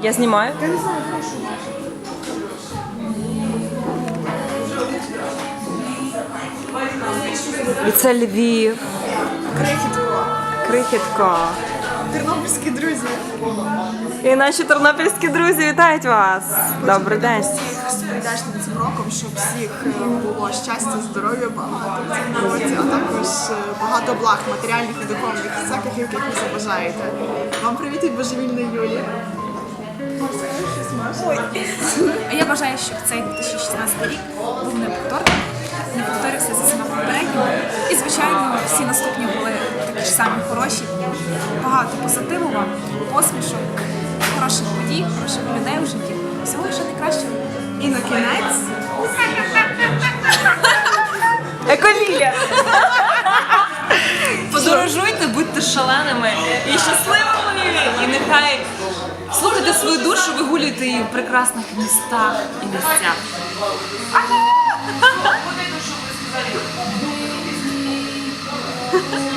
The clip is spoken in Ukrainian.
Я знімаю. І це Львів. Крихітко. Крихітко. Тернопільські друзі. І наші тернопільські друзі вітають вас. Добрий день. Всіх з прийдешним цим роком, щоб всіх е, було щастя, здоров'я, багато в цьому році, а також е, багато благ матеріальних і духовних, всяких, яких ви забажаєте. Вам привіт від божевільної Юлі. А я бажаю, щоб цей 2016 рік був неповторним, не повторився за всіма попередніми. І, звичайно, всі наступні були такі ж самі хороші. Багато позитиву вам, посмішок, хороших подій, хороших людей у житті. Всього лише найкращого. І на кінець Еколілія! Подорожуйте, будьте шаленими і щасливими. І нехай слухайте свою душу, вигулюйте її в прекрасних містах і місцях.